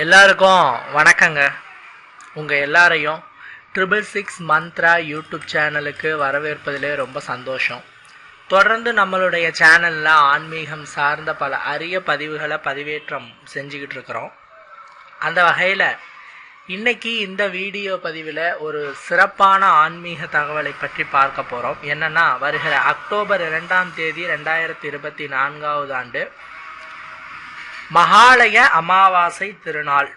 எல்லாருக்கும் வணக்கங்க. உங்கள் எல்லாரையும் ட்ரிபிள் சிக்ஸ் மந்த்ரா யூடியூப் சேனலுக்கு வரவேற்பதிலே ரொம்ப சந்தோஷம். தொடர்ந்து நம்மளுடைய சேனலில் ஆன்மீகம் சார்ந்த பல அரிய பதிவுகளை பதிவேற்றம் செஞ்சுக்கிட்டு இருக்கிறோம். அந்த வகையில் இன்னைக்கு இந்த வீடியோ பதிவில் ஒரு சிறப்பான ஆன்மீக தகவலை பற்றி பார்க்க போகிறோம் என்னென்னா வருகிற அக்டோபர் இரண்டாம் தேதி ரெண்டாயிரத்தி இருபத்தி நான்காவது ஆண்டு மகாலய அமாவாசை திருநாள்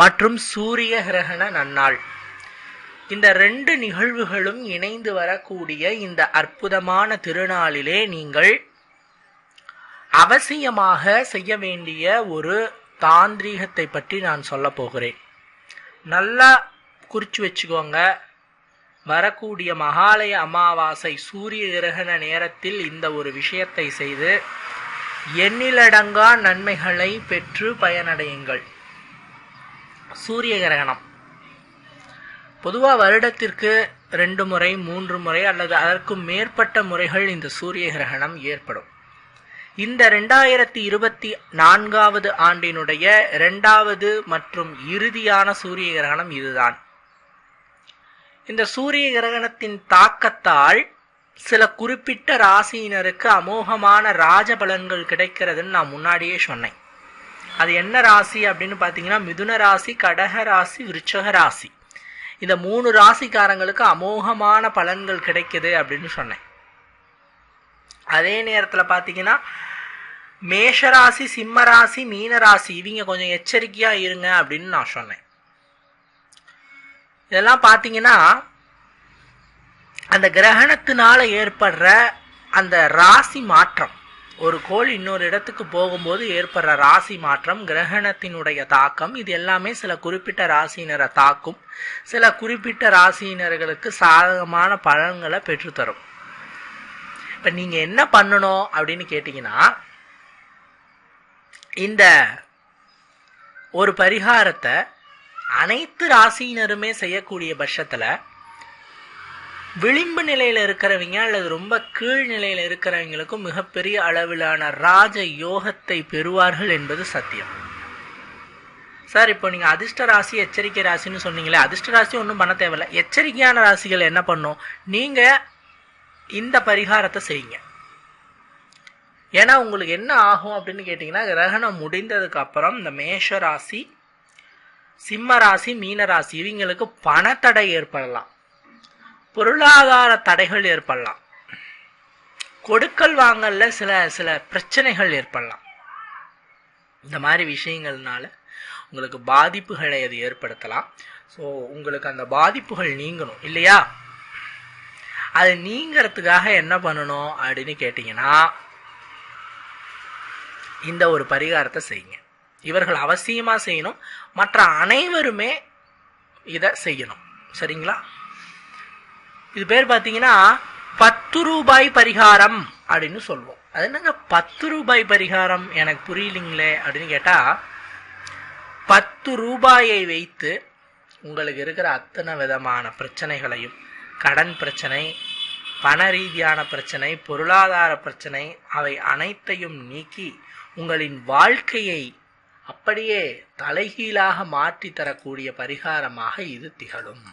மற்றும் சூரிய கிரகண நன்னாள். இந்த ரெண்டு நிகழ்வுகளும் இணைந்து வரக்கூடிய இந்த அற்புதமான திருநாளிலே நீங்கள் அவசியமாக செய்ய வேண்டிய ஒரு தாந்திரீகத்தை பற்றி நான் சொல்ல போகிறேன். நல்லா குறிச்சு வச்சுக்கோங்க. வரக்கூடிய மகாலய அமாவாசை சூரிய கிரகண நேரத்தில் இந்த ஒரு விஷயத்தை செய்து எண்ணிலடங்கா நன்மைகளை பெற்று பயனடையுங்கள். சூரிய கிரகணம் பொதுவாக வருடத்திற்கு ரெண்டு முறை மூன்று முறை அல்லது அதற்கும் மேற்பட்ட முறைகள் இந்த சூரிய கிரகணம் ஏற்படும். இந்த ரெண்டாயிரத்தி இருபத்தி நான்காவது ஆண்டினுடைய இரண்டாவது மற்றும் இறுதியான சூரிய கிரகணம் இதுதான். இந்த சூரிய கிரகணத்தின் தாக்கத்தால் சில குறிப்பிட்ட ராசியினருக்கு அமோகமான ராஜ பலன்கள் கிடைக்கிறதுன்னு நான் முன்னாடியே சொன்னேன். அது என்ன ராசி அப்படின்னு பார்த்தீங்கன்னா மிதுன ராசி கடக ராசி விருச்சக ராசி. இந்த மூணு ராசிக்காரங்களுக்கு அமோகமான பலன்கள் கிடைக்குது அப்படின்னு சொன்னேன். அதே நேரத்தில் பார்த்தீங்கன்னா மேஷராசி சிம்ம ராசி மீன ராசி இவங்க கொஞ்சம் எச்சரிக்கையாக இருங்க அப்படின்னு நான் சொன்னேன். இதெல்லாம் பார்த்தீங்கன்னா அந்த கிரகணத்தினால ஏற்படுற அந்த ராசி மாற்றம். ஒரு கோள் இன்னொரு இடத்துக்கு போகும்போது ஏற்படுற ராசி மாற்றம் கிரகணத்தினுடைய தாக்கம் இது எல்லாமே சில குறிப்பிட்ட ராசியினரை தாக்கும். சில குறிப்பிட்ட ராசியினர்களுக்கு சாதகமான பலன்களை பெற்றுத்தரும். இப்போ நீங்கள் என்ன பண்ணணும் அப்படின்னு கேட்டிங்கன்னா இந்த ஒரு பரிகாரத்தை அனைத்து ராசியினருமே செய்யக்கூடிய பட்சத்தில் விளிம்பு நிலையில் இருக்கிறவங்க அல்லது ரொம்ப கீழ் நிலையில் இருக்கிறவங்களுக்கும் மிகப்பெரிய அளவிலான ராஜ யோகத்தை பெறுவார்கள் என்பது சத்தியம். சார் இப்போ நீங்கள் அதிர்ஷ்ட ராசி எச்சரிக்கை ராசின்னு சொன்னீங்களே அதிர்ஷ்ட ராசி ஒன்றும் பண்ண தேவையில்ல. எச்சரிக்கையான ராசிகள் என்ன பண்ணும்? நீங்கள் இந்த பரிகாரத்தை செய்யுங்க. ஏன்னா உங்களுக்கு என்ன ஆகும் அப்படின்னு கேட்டிங்கன்னா கிரகணம் முடிந்ததுக்கு அப்புறம் இந்த மேஷ ராசி சிம்ம ராசி மீன ராசி இவங்களுக்கு பணத்தடை ஏற்படலாம். பொருளாதார தடைகள் ஏற்படலாம். கொடுக்கல் வாங்கல்ல சில சில பிரச்சனைகள் ஏற்படலாம். இந்த மாதிரி விஷயங்கள்னால உங்களுக்கு பாதிப்புகளை அது ஏற்படுத்தலாம். ஸோ உங்களுக்கு அந்த பாதிப்புகள் நீங்கணும் இல்லையா? அது நீங்கிறதுக்காக என்ன பண்ணணும் அப்படின்னு கேட்டிங்கன்னா இந்த ஒரு பரிகாரத்தை செய்யுங்க. இவர்கள் அவசியமாக செய்யணும் மற்ற அனைவருமே இதை செய்யணும். சரிங்களா? இது பேர் பார்த்தீங்கன்னா பத்து ரூபாய் பரிகாரம் அப்படின்னு சொல்லுவோம் அது என்னங்க பத்து ரூபாய் பரிகாரம்? எனக்கு புரியலிங்களே அப்படின்னு கேட்டால் பத்து ரூபாயை வைத்து உங்களுக்கு இருக்கிற அத்தனை விதமான பிரச்சனைகளையும் கடன் பிரச்சனை பண ரீதியான பிரச்சனை பொருளாதார பிரச்சனை அவை அனைத்தையும் நீக்கி உங்களின் வாழ்க்கையை அப்படியே தலைகீழாக மாற்றி தரக்கூடிய பரிகாரமாக இது திகழும்.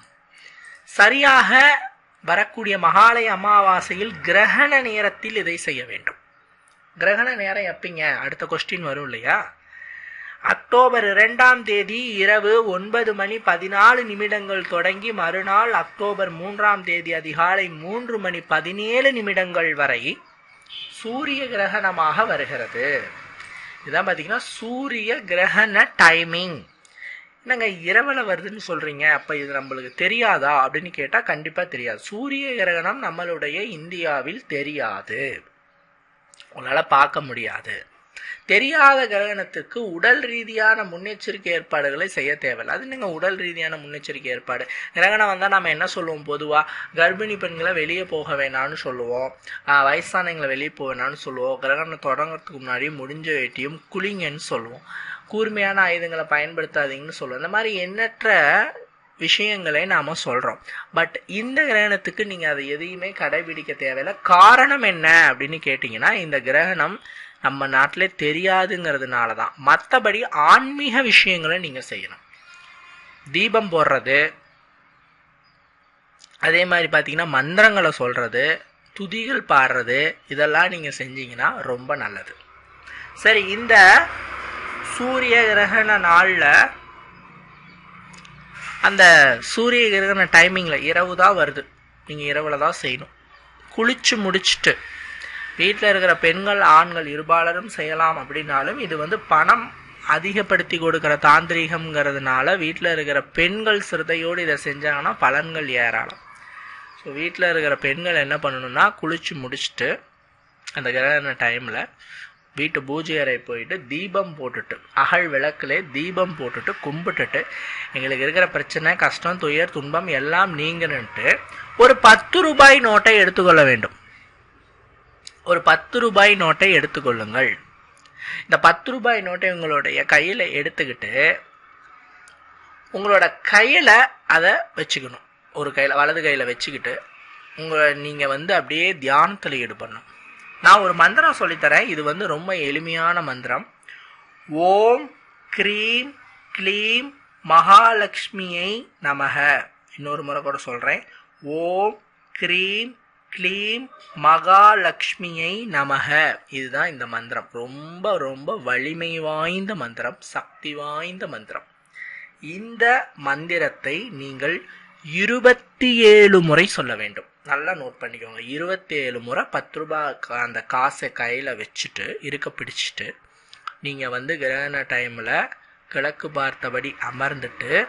சரியாக வரக்கூடிய மகாலய அமாவாசையில் கிரகண நேரத்தில் இதை செய்ய வேண்டும். கிரகண நேரம் எப்பீங்க அடுத்த கொஸ்டின் வரும் இல்லையா? அக்டோபர் இரண்டாம் தேதி இரவு ஒன்பது மணி பதினாலு நிமிடங்கள் தொடங்கி மறுநாள் அக்டோபர் மூன்றாம் தேதி அதிகாலை மூன்று மணி பதினேழு நிமிடங்கள் வரை சூரிய கிரகணமாக வருகிறது. இதான் பார்த்தீங்கன்னா சூரிய கிரகண டைமிங் என்னங்க இரவில் வருதுன்னு சொல்கிறீங்க அப்போ இது நம்மளுக்கு தெரியாதா? அப்படின்னு கேட்டால் கண்டிப்பாக தெரியாது. சூரிய கிரகணம் நம்மளுடைய இந்தியாவில் தெரியாது. உங்களால் பார்க்க முடியாது. தெரியாத கிரகணத்துக்கு உடல் ரீதியான முன்னெச்சரிக்கை ஏற்பாடுகளை செய்ய தேவையில்லை. அது நீங்கள் உடல் ரீதியான முன்னெச்சரிக்கை ஏற்பாடு? கிரகணம் வந்தால் நம்ம என்ன சொல்லுவோம்? பொதுவாக கர்ப்பிணி பெண்களை வெளியே போக வேணாம்னு சொல்லுவோம். வயசானவங்களை வெளியே போக வேணாம்னு சொல்லுவோம். கிரகணம் தொடங்குறதுக்கு முன்னாடி முடிஞ்ச வேட்டியும் குளிங்கன்னு சொல்லுவோம். கூர்மையான ஆயுதங்களை பயன்படுத்தாதீங்கன்னு சொல்லுவோம் இந்த மாதிரி எண்ணற்ற விஷயங்களை நாம் சொல்கிறோம் பட் இந்த கிரகணத்துக்கு நீங்கள் அதை எதையுமே கடைபிடிக்க தேவையில்லை. காரணம் என்ன அப்படின்னு கேட்டிங்கன்னா இந்த கிரகணம் நம்ம நாட்டிலே தெரியாதுங்கிறதுனால தான். மற்றபடி ஆன்மீக விஷயங்களை நீங்கள் செய்யணும். தீபம் போடுறது அதே மாதிரி பார்த்தீங்கன்னா மந்திரங்களை சொல்கிறது துதிகள் பாடுறது இதெல்லாம் நீங்கள் செஞ்சீங்கன்னா ரொம்ப நல்லது. சரி இந்த சூரிய கிரகண நாளில் அந்த சூரிய கிரகண டைமிங்கில் இரவு தான் வருது. நீங்கள் இரவில் தான் செய்யணும். குளிச்சு முடிச்சுட்டு வீட்டில் இருக்கிற பெண்கள் ஆண்கள் இருபாலரும் செய்யலாம் அப்படின்னாலும் இது வந்து பணம் அதிகப்படுத்தி கொடுக்குற தாந்திரிகம்ங்கிறதுனால வீட்டில் இருக்கிற பெண்கள் சிறுதையோடு இதை செஞ்சாங்கன்னா பலன்கள் ஏராளம். ஸோ வீட்டில் இருக்கிற பெண்கள் என்ன பண்ணணும்னா குளிச்சு முடிச்சுட்டு அந்த கிரகண டைமில் வீட்டு பூஜை அறை போயிட்டு தீபம் போட்டுட்டு அகல் விளக்குலே தீபம் போட்டுட்டு கும்பிட்டுட்டு எங்களுக்கு இருக்கிற பிரச்சனை கஷ்டம் துயர் துன்பம் எல்லாம் நீங்கணுன்ட்டு ஒரு பத்து ரூபாய் நோட்டை எடுத்துக்கொள்ள வேண்டும். ஒரு பத்து ரூபாய் நோட்டை எடுத்துக்கொள்ளுங்கள். இந்த பத்து ரூபாய் நோட்டை உங்களுடைய கையில் எடுத்துக்கிட்டு உங்களோட கையில் அதை வச்சுக்கணும். ஒரு கையில் வலது கையில் வச்சுக்கிட்டு உங்களை நீங்கள் வந்து அப்படியே தியானத்தில் ஈடுபடணும். நான் ஒரு மந்திரம் சொல்லித்தரேன். இது வந்து ரொம்ப எளிமையான மந்திரம். ஓம் க்ரீம் க்ளீம் மகாலட்சுமியை நமக. இன்னொரு முறை கூட சொல்கிறேன் ஓம் க்ரீம் க்ளீம் மகாலட்சுமியை நமக. இதுதான் இந்த மந்திரம். ரொம்ப ரொம்ப வலிமை வாய்ந்த மந்திரம். சக்தி வாய்ந்த மந்திரம். இந்த மந்திரத்தை நீங்கள் இருபத்தி ஏழு முறை சொல்ல வேண்டும். நல்லா நோட் பண்ணிக்கோங்க. இருபத்தேழு முறை பத்து ரூபாய் கா- அந்த காசை கையில் வச்சுட்டு இருக்க பிடிச்சிட்டு நீங்கள் வந்து கிரகண டைமில் கிழக்கு பார்த்தபடி அமர்ந்துட்டு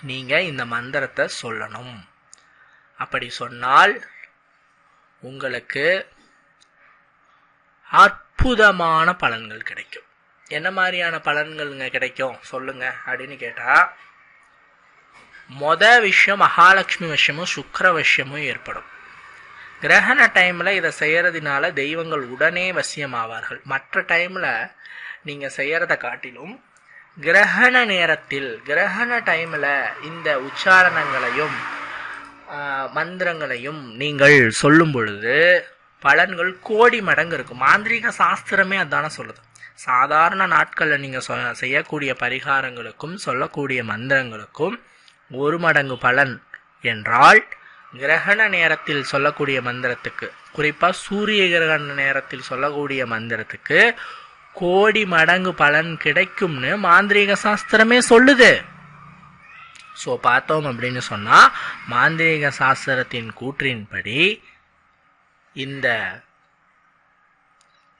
நீங்கள் இந்த மந்திரத்தை சொல்லணும். அப்படி சொன்னால் உங்களுக்கு அற்புதமான பலன்கள் கிடைக்கும். என்ன மாதிரியான பலன்கள்ங்க கிடைக்கும்? சொல்லுங்க அப்படின்னு கேட்டால் மொத விஷயம் மகாலட்சுமி விஷயமும் சுக்கிர விஷயமும் ஏற்படும். கிரகண டைமில் இதை செய்கிறதுனால தெய்வங்கள் உடனே வசியமாவார்கள். மற்ற டைமில் நீங்கள் செய்கிறத காட்டிலும் கிரகண நேரத்தில் கிரகண டைமில் இந்த உச்சாரணங்களையும் மந்திரங்களையும் நீங்கள் சொல்லும் பொழுது பலன்கள் கோடி மடங்கு இருக்கும். மாந்திரீக சாஸ்திரமே அதான சொல்லுது. சாதாரண நாட்களில் நீங்கள் செய்யக்கூடிய பரிகாரங்களுக்கும் சொல்லக்கூடிய மந்திரங்களுக்கும் ஒரு மடங்கு பலன் என்றால் கிரகண நேரத்தில் சொல்லக்கூடிய மந்திரத்துக்கு குறிப்பாக சூரிய கிரகண நேரத்தில் சொல்லக்கூடிய மந்திரத்துக்கு கோடி மடங்கு பலன் கிடைக்கும்னு மாந்திரீக சாஸ்திரமே சொல்லுது. ஸோ பார்த்தோம் அப்படின்னு சொன்னால் மாந்திரீக சாஸ்திரத்தின் கூற்றின்படி இந்த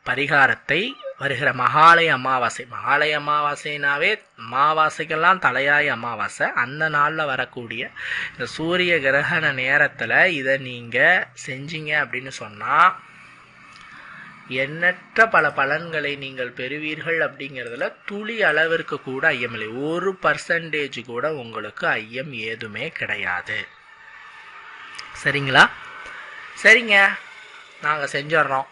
பரிகாரத்தை வருகிற மகாலய அமாவாசை. மகாலய அமாவாசைனாவே அமாவாசைக்கெல்லாம் தலையாய அமாவாசை. அந்த நாளில் வரக்கூடிய இந்த சூரிய கிரகண நேரத்தில் இதை நீங்கள் செஞ்சீங்க அப்படின்னு சொன்னால் எண்ணற்ற பல பலன்களை நீங்கள் பெறுவீர்கள் அப்படிங்கிறதுல துளி அளவிற்கு கூட ஐயமில்லை. ஒரு பர்சன்டேஜ் கூட உங்களுக்கு ஐயம் ஏதுமே கிடையாது. சரிங்களா? சரிங்க. நாங்கள் செஞ்சிட்றோம்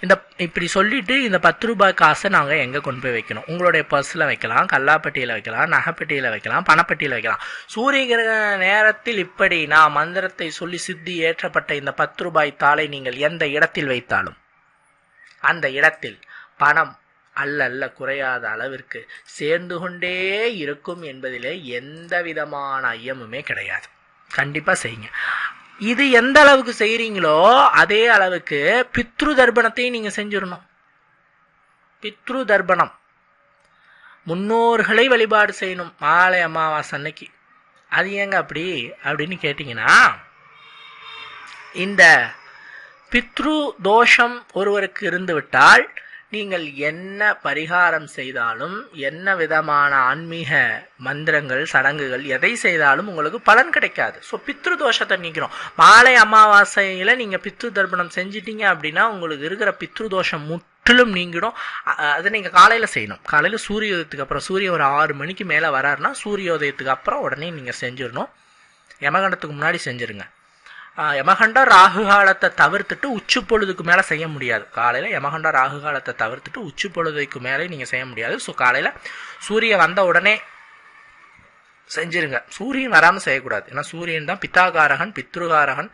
இந்த இப்படி சொல்லிட்டு இந்த பத்து ரூபாய் காசை நாங்கள் எங்கே கொண்டு போய் வைக்கணும்? உங்களுடைய பர்ஸில் வைக்கலாம் கல்லாப்பட்டியில் வைக்கலாம் நகைப்பட்டியில் வைக்கலாம் பணப்பட்டியில் வைக்கலாம். சூரிய கிரகண நேரத்தில் இப்படி நான் மந்திரத்தை சொல்லி சித்தி ஏற்றப்பட்ட இந்த பத்து ரூபாய் தாளை நீங்கள் எந்த இடத்தில் வைத்தாலும்? அந்த இடத்தில் பணம் அல்லல்ல குறையாத அளவிற்கு சேர்ந்து கொண்டே இருக்கும் என்பதிலே எந்த விதமான ஐயமுமே கிடையாது. கண்டிப்பாக செய்யுங்க. இது எந்த அளவுக்கு செய்கிறீங்களோ அதே அளவுக்கு பித்ரு தர்ப்பணத்தையும் நீங்கள் செஞ்சிடணும். பித்ரு தர்ப்பணம். முன்னோர்களை வழிபாடு செய்யணும். மாலை அமாவாசை அன்னைக்கு. அது ஏங்க அப்படி? அப்படின்னு கேட்டிங்கன்னா இந்த பித்ரு தோஷம் ஒருவருக்கு இருந்துவிட்டால் நீங்கள் என்ன பரிகாரம் செய்தாலும் என்ன விதமான ஆன்மீக மந்திரங்கள் சடங்குகள் எதை செய்தாலும் உங்களுக்கு பலன் கிடைக்காது. ஸோ பித்ரு தோஷத்தை நீக்கிறோம். மாலை அமாவாசையில் நீங்கள் பித்ரு தர்ப்பணம் செஞ்சிட்டீங்க அப்படின்னா உங்களுக்கு இருக்கிற பித்ரு தோஷம் முற்றிலும் நீங்கிடும். அதை நீங்கள் காலையில் செய்யணும். காலையில் சூரியோதயத்துக்கு அப்புறம் சூரியன் ஒரு ஆறு மணிக்கு மேலே வராருன்னா சூரியோதயத்துக்கு அப்புறம் உடனே நீங்கள் செஞ்சிடணும். யமகண்டத்துக்கு முன்னாடி செஞ்சிருங்க. யமகண்ட ராகு காலத்தை தவிர்த்துட்டு உச்சி பொழுதுக்கு மேலே செய்ய முடியாது. காலையில் யமகண்ட ராகு காலத்தை தவிர்த்துட்டு உச்சி பொழுதுக்கு மேலே நீங்கள் செய்ய முடியாது. ஸோ காலையில் சூரியன் வந்த உடனே செஞ்சிருங்க. சூரியன் வராமல் செய்யக்கூடாது. ஏன்னா சூரியன் தான் பித்தாகாரகன் பித்ருகாரகன்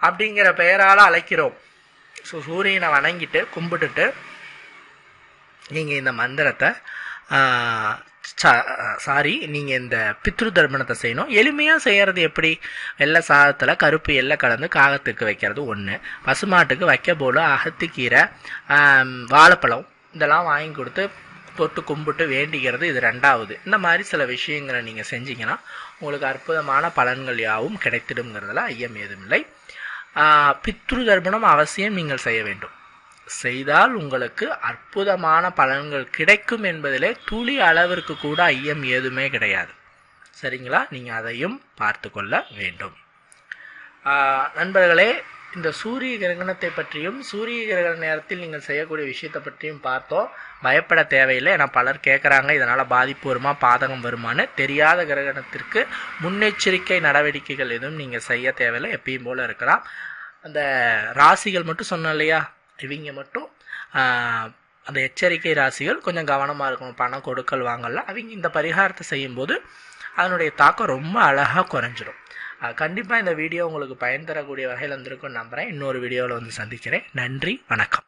அப்படிங்கிற பெயரால் அழைக்கிறோம். ஸோ சூரியனை வணங்கிட்டு கும்பிட்டுட்டு நீங்கள் இந்த மந்திரத்தை சாரி நீங்கள் இந்த பித்ரு தர்ப்பணத்தை செய்யணும். எளிமையாக செய்கிறது எப்படி? வெள்ளை சாதத்தில் கருப்பு எல்லாம் கலந்து காகத்துக்கு வைக்கிறது ஒன்று பசுமாட்டுக்கு வைக்க போல அகத்திக்கீரை வாழைப்பழம் இதெல்லாம் வாங்கி கொடுத்து தொட்டு கும்பிட்டு வேண்டிக்கிறது இது ரெண்டாவது. இந்த மாதிரி சில விஷயங்களை நீங்கள் செஞ்சீங்கன்னா உங்களுக்கு அற்புதமான பலன்கள் யாவும் கிடைத்திடுங்கிறதுல ஐயம் ஏதுமில்லை. இல்லை பித்ரு தர்ப்பணம் அவசியம் நீங்கள் செய்ய வேண்டும். செய்தால் உங்களுக்கு அற்புதமான பலன்கள் கிடைக்கும் என்பதிலே துளி அளவிற்கு கூட ஐயம் ஏதுமே கிடையாது. சரிங்களா? நீங்கள் அதையும் பார்த்து கொள்ள வேண்டும். நண்பர்களே இந்த சூரிய கிரகணத்தை பற்றியும் சூரிய கிரகண நேரத்தில் நீங்கள் செய்யக்கூடிய விஷயத்தை பற்றியும் பார்த்தோம். பயப்பட தேவையில்லை. ஏன்னா பலர் கேட்குறாங்க இதனால் பாதிப்பு வருமா பாதகம் வருமான்னு தெரியாத கிரகணத்திற்கு முன்னெச்சரிக்கை நடவடிக்கைகள் எதுவும் நீங்கள் செய்ய தேவையில்லை. எப்பயும் போல் இருக்கலாம். அந்த ராசிகள் மட்டும் சொன்னோம் இல்லையா? இவங்க மட்டும் அந்த எச்சரிக்கை ராசிகள் கொஞ்சம் கவனமாக இருக்கணும். பணம் கொடுக்கல் வாங்கலாம் அவங்க இந்த பரிகாரத்தை செய்யும்போது அதனுடைய தாக்கம் ரொம்ப அழகாக குறைஞ்சிடும் கண்டிப்பாக இந்த வீடியோ உங்களுக்கு பயன் தரக்கூடிய வகையில் இருந்திருக்கும்னு நம்புகிறேன் இன்னொரு வீடியோவில் வந்து சந்திக்கிறேன். நன்றி வணக்கம்.